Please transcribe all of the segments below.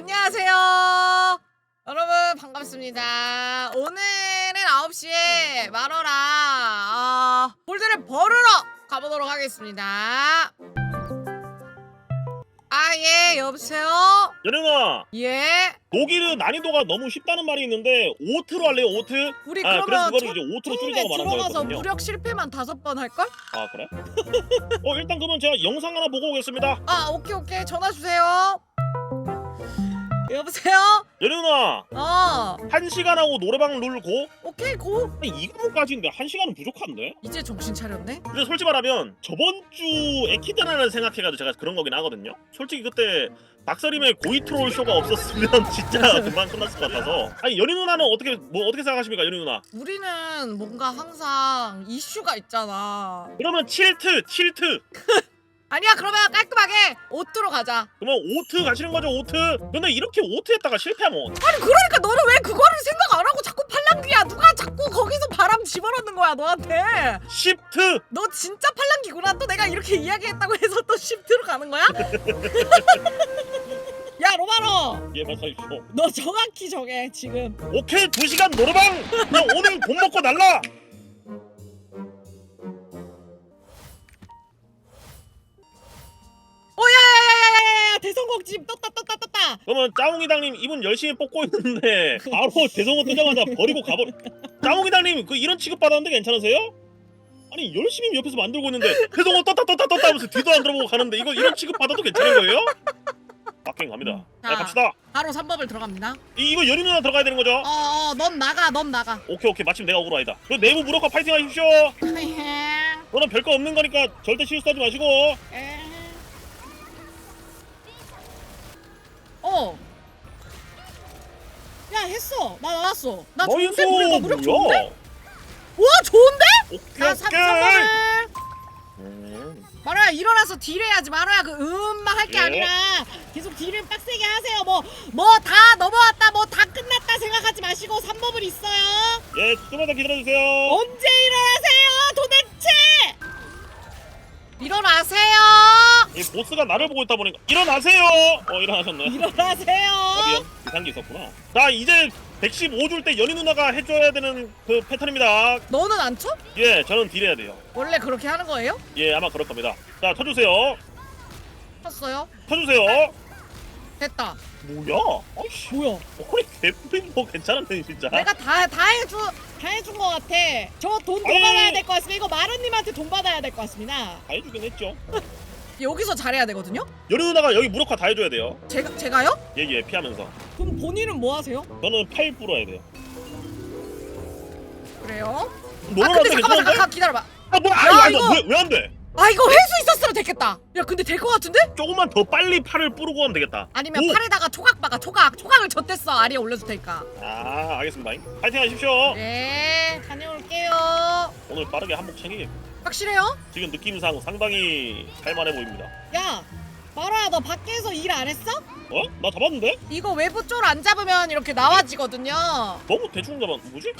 안녕하세요. 여러분 반갑습니다. 오늘은 9시에 말어라 어, 볼드를 벌으러 가보도록 하겠습니다. 아 예 여보세요. 연영아 예 독일은 난이도가 너무 쉽다는 말이 있는데 오트로 할래요 오트? 우리 아 그래서 그러면 그거를 첫 이제 오트로 처음에 줄이자고 말한 들어가서 거였거든요 무력 실패만 다섯 번 할걸? 아 그래? 어 일단 그러면 제가 영상 하나 보고 오겠습니다 아 오케이 오케이 전화 주세요. 여보세요. 연영아 어한 시간 하고 노래방 룰 고? 오케이 고. 이거까지인데 한 시간은 부족한데? 이제 정신 차렸네. 근데 솔직히 말하면 저번 주 에키드나를 생각해가지고 제가 그런 거긴 하거든요 솔직히 그때 박서림의 고이 트롤 쇼가 없었으면 진짜 금방 끝났을 것 같아서 아니 연희 누나는 어떻게 뭐 어떻게 생각하십니까 연희 누나 우리는 뭔가 항상 이슈가 있잖아. 그러면 칠트 칠트 아니야 그러면 깔끔하게 오트로 가자. 그러면 오트 가시는 거죠 오트 근데 이렇게 오트 했다가 실패하면 아니 그러니까 너는 왜 그거를 생각 안 하고 자꾸 팔랑귀야? 누가 자꾸 거기서 바람 집어넣는 거야 너한테? 시프트 너 진짜 팔랑귀구나. 또 내가 이렇게 이야기했다고 해서 또 시프트로 가는 거야? 야 로마로, 예 말씀하십시오 너 정확히 정해 지금. 오케이 두 시간 노래방 그냥 오늘 돈 먹고 날라 대성공집 떴다 떴다 떴다. 그러면 짜웅이당님 이분 열심히 뽑고 있는데 바로 대성어 뜨자마자 버리고 가버려 짜웅이당님 그 이런 취급 받았는데 괜찮으세요? 아니 열심히 옆에서 만들고 있는데 대성어 떴다 떴다 떴다 하면서 뒤도 안 들어보고 가는데 이거 이런 취급 받아도 괜찮은 거예요? 빡갱 갑니다 자 자. 갑시다 바로 3법을 들어갑니다. 이, 이거 연희 누나 들어가야 되는 거죠? 어 어 넌 나가 넌 나가. 오케이 오케이 마침 내가 오로 아니다 그 내부 무력화 파이팅 하십시오 너는 별거 없는 거니까 절대 실수하지 마시고 어. 야 했어. 나 나왔어. 나 좋은데 나 무력 좋은데? 와 좋은데? 오케이 3법을. 음. 마루야 일어나서 딜해야지 마루야 그 음만 할 게 예. 아니라 계속 딜을 빡세게 하세요 뭐 뭐 다 넘어왔다 뭐 다 끝났다 생각하지 마시고 3법을 있어요 예 조금만 더 기다려주세요 언제 일어나세요 일어나세요. 이 보스가 나를 보고 있다 보니까 일어나세요. 어 일어나셨네. 일어나세요. 아 미안 이상기 있었구나. 자 이제 115줄 때 연희 누나가 해줘야 되는 그 패턴입니다. 너는 안 쳐? 예 저는 딜해야 돼요. 원래 그렇게 하는 거예요? 예 아마 그럴 겁니다. 자 쳐주세요. 쳤어요. 쳐주세요. 됐다. 뭐야? 아이씨. 뭐야? 허리 개뿔이 뭐 괜찮았네 진짜. 내가 다 다 해주 다 해준 거 같아 저 돈 더 아니. 받아야 될 것 같습니다 이거 마루님한테 돈 받아야 될 것 같습니다 다 해주긴 했죠 여기서 잘해야 되거든요 연희 누나가 여기 무력화 다 해줘야 돼요 제가 제가요? 예예 피하면서 그럼 본인은 뭐 하세요? 저는 팔 불어야 돼요 그래요? 아 근데 잠깐만? 잠깐 기다려봐 아 뭐야 야, 아니 아니 이거- 왜왜 안 돼? 아 이거 회수 있었으면 됐겠다. 야 근데 될 것 같은데? 조금만 더 빨리 팔을 뿌르고 하면 되겠다. 아니면 오! 팔에다가 초각 박아 초각 초각을 젖댔어. 아리에 올려줄 테니까. 아 알겠습니다. 파이팅 하십시오. 네 다녀올게요. 오늘 빠르게 한몫 챙기겠고 확실해요? 지금 느낌상 상당히 살만해 보입니다. 야 마라야 너 밖에서 일 안 했어? 어? 나 잡았는데? 이거 외부 쪽안 잡으면 이렇게 나와지거든요 너무 대충 잡았 뭐지?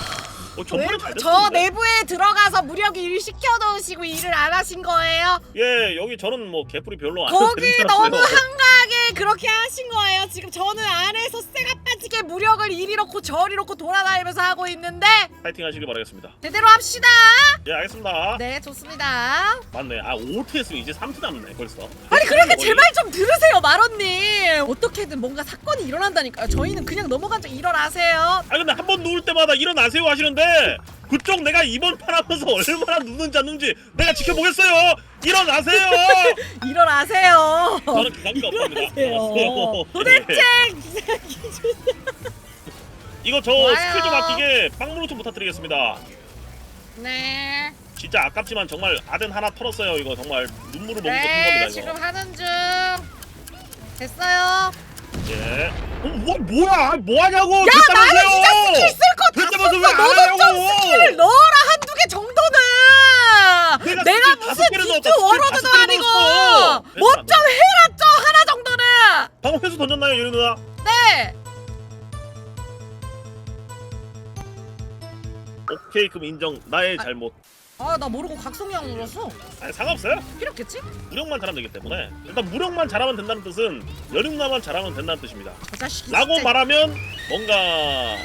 어잘 저? 내부에 들어가서 무력 일 시켜놓으시고 일을 안 하신 거예요? 예 여기 저는 뭐 개뿔이 별로 안 거기 되는 너무. 한가하게 그렇게 하신 거예요. 지금 저는 안에서 무력을 이리 놓고 저리 놓고 돌아다니면서 하고 있는데 파이팅 하시길 바라겠습니다 제대로 합시다. 예 알겠습니다 네, 좋습니다. 맞네 아 5트 했으면 이제 3트 남네 벌써 아니 그러니까 거의- 제말좀 들으세요, 마로님. 어떻게든 뭔가 사건이 일어난다니까요. 저희는 그냥 넘어간 적 일어나세요. 아 근데 한 번 누울 때마다 일어나세요 하시는데 그쪽 내가 이번 판 하면서 얼마나 눕는지 안 눕는지 내가 지켜보겠어요 일어나세요 일어나세요. 저는 기상기가 없답니다 일어나세요. 도대체 예. 이거 저 좋아요. 스킬 좀 아끼게 빵무로 좀 부탁드리겠습니다 네. 진짜 아깝지만 정말 아덴 하나 털었어요 이거 정말 눈물을 머금고 튼 네, 겁니다 지금 이거 하는 중. 됐어요. 예 어, 뭐, 뭐야 뭐 하냐고 야, 나는 진짜 스킬 쓸거다 됐다면서 썼어. 왜안 너도 좀 하냐고. 스킬을 넣어라 한두 개 정도는. 내가 내가 스킬 무슨 다섯 개를 디트 넣었다. 스킬 워로드도 다섯 개를 아니고 넣었어. 뭐. 좀 해라 좀 하나 정도는. 방금 회수 던졌나요 유리 누나? 네. 오케이 그럼 인정 나의 아. 잘못 아 나 모르고 각성형 눌렀어 아니 상관없어요. 필요 없겠지? 무력만 잘하면 되기 때문에 일단 무력만 잘하면 된다는 뜻은 연육나만 잘하면 된다는 뜻입니다. 저 자식이 라고 진짜 말하면 뭔가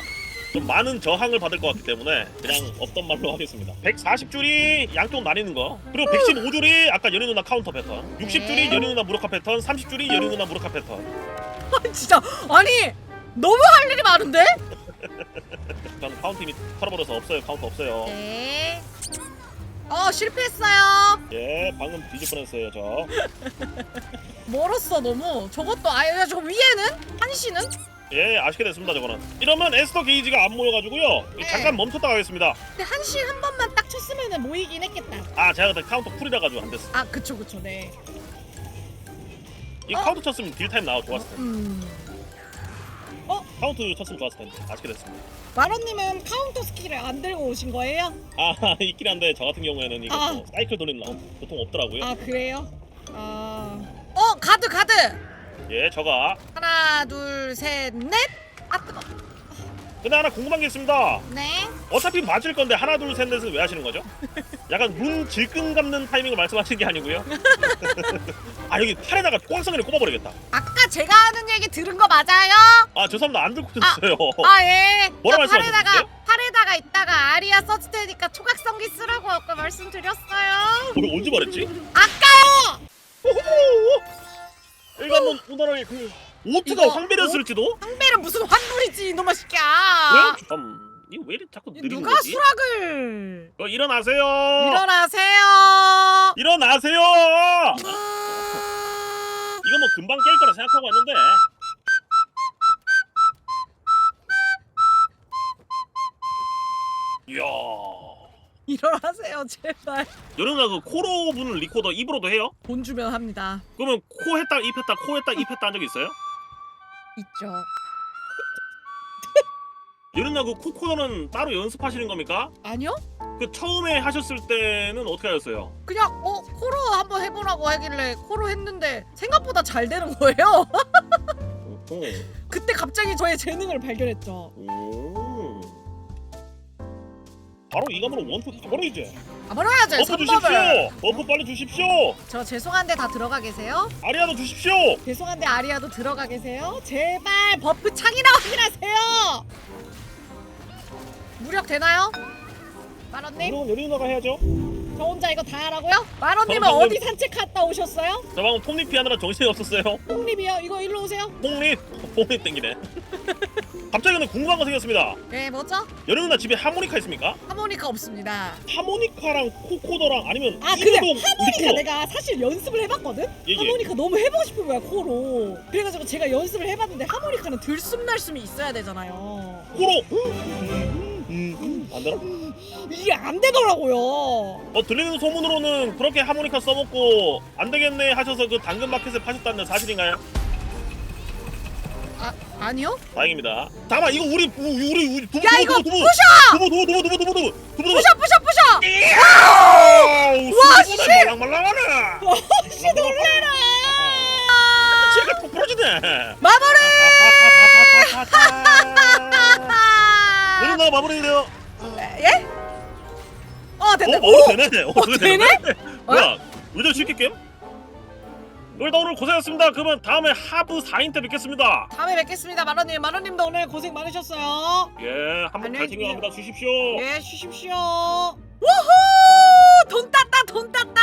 좀 많은 저항을 받을 것 같기 때문에 그냥 없던 말로 하겠습니다. 140줄이 양쪽 나뉘는 거 그리고 115줄이 아까 연희 누나 카운터 패턴 60줄이 네. 연희 누나 무력화 패턴 30줄이 연희 누나 무력화 패턴 진짜 아니 너무 할 일이 많은데? 저는 카운팅이 털어버려서 없어요 카운터 없어요 네. 어 실패했어요. 예 방금 뒤질 뻔했어요 저 멀었어 너무. 저것도 아예 저 위에는 한시는 예, 아쉽게 됐습니다 저거는 이러면 에스더 게이지가 안 모여가지고요 네. 잠깐 멈췄다 가겠습니다 근데 한시 한 번만 딱 쳤으면은 모이긴 했겠다. 아 제가 그때 카운터 쿨이라 가지고 안 됐어 아 그쵸 그쵸 네. 이 어? 카운터 쳤으면 딜 타임 나와 좋았을 텐데 음. 카운터 쳤으면 좋았을 텐데 아쉽게 됐습니다 마로님은 카운터 스킬을 안 들고 오신 거예요? 아 있긴 한데 저 같은 경우에는 이거 아. 뭐 사이클 돌리는 거 보통 없더라고요. 아 그래요? 아. 어 가드 가드. 예, 저가. 하나 둘 셋 넷. 아 뜨거. 근데 하나 궁금한 게 있습니다. 네. 어차피 맞을 건데 하나 둘 셋 넷은 왜 하시는 거죠? 약간 문 질끈 감는 타이밍을 말씀하시는 게 아니고요. 아 여기 팔에다가 꼬악성이를 꼽아버리겠다. 아까 제가 하는 얘기 들은 거 맞아요? 아 죄송합니다 안 듣고 있었어요. 아 예. 뭐라 저 팔에다가 말씀하셨어요? 팔에다가 있다가 아리아 서치 테니까 초각성기 쓰라고 아까 말씀드렸어요. 우리 언제 말했지? 아까요. 여기가 한번 우나라에 그 오트가 이거, 황배를 쓸지도? 황배는 무슨 환불이지 이놈아 새끼야. 왜? 참 이거 왜 이렇게 자꾸 느리는 누가 거지? 수락을? 어, 일어나세요. 일어나세요. 일어나세요. 음, 이거 뭐 금방 깰 거라 생각하고 왔는데 이야 일어나세요 제발. 여름나 그 코로 부는 리코더 입으로도 해요? 돈 주면 합니다. 그러면 코 했다 입 했다 코 했다 입 했다 한 적 있어요? 있죠. 여름나 그 코코더는 따로 연습하시는 겁니까? 아니요? 그 처음에 하셨을 때는 어떻게 하셨어요? 그냥 어 코로 한번 해보라고 하길래 코로 했는데 생각보다 잘 되는 거예요. 오. 그때 갑자기 저의 재능을 발견했죠. 오. 바로 이 감으로 원투 가버리지 아 말아야죠 버프 주십시오. 버프 빨리 주십시오 저 죄송한데 다 들어가 계세요. 아리아도 주십시오 죄송한데 아리아도 들어가 계세요. 제발 버프 창이나 확인하세요. 무력 되나요? 만원님 그럼 여리 누나가 해야죠 저 혼자 이거 다 하라고요? 방금- 어디 산책 갔다 오셨어요? 저 방금 톱잎 피하느라 정신이 없었어요 홍립이요. 이거 일로 오세요. 뽕잎 뽕잎 땡기네 갑자기 근데 궁금한 거 생겼습니다 네 뭐죠? 여리 누나 집에 하모니카 있습니까? 하모니카 없습니다. 하모니카랑 코코더랑 아니면 아 근데 하모니카 리코. 내가 사실 연습을 해봤거든? 예, 예. 하모니카 너무 해보고 싶은 거야 코로 그래가지고 제가 연습을 해봤는데 하모니카는 들숨날숨이 있어야 되잖아요 코로 안 되나? 이게 안 되더라고요 어 들리는 소문으로는 그렇게 하모니카 써먹고 안 되겠네 하셔서 그 당근마켓에 파셨다는 사실인가요? 아니요? 다행입니다. 다만 이거 우리 우리 우리 두부 야, 이거 부셔! 두부 두부 두부 두부 두부 두부 두부 부셔 부셔 부셔! 와, 와 씨! 말랑말랑하네. 씨 놀래라. 아, 제가 톡 부러지네. 마무리! 우리 나 마무리해요. 예? 어 어, 어 됐다. 어, 어 되네. 어 되네. 뭐야? 요즘 쉽게 게임? 일단 오늘 고생하셨습니다. 그러면 다음에 하부 4인 때 뵙겠습니다. 다음에 뵙겠습니다 마로님 마로님도 오늘 고생 많으셨어요 예, 한번 잘 안녕히 챙겨갑니다. 주십시오. 예 쉬십시오 우후 돈 땄다 돈 땄다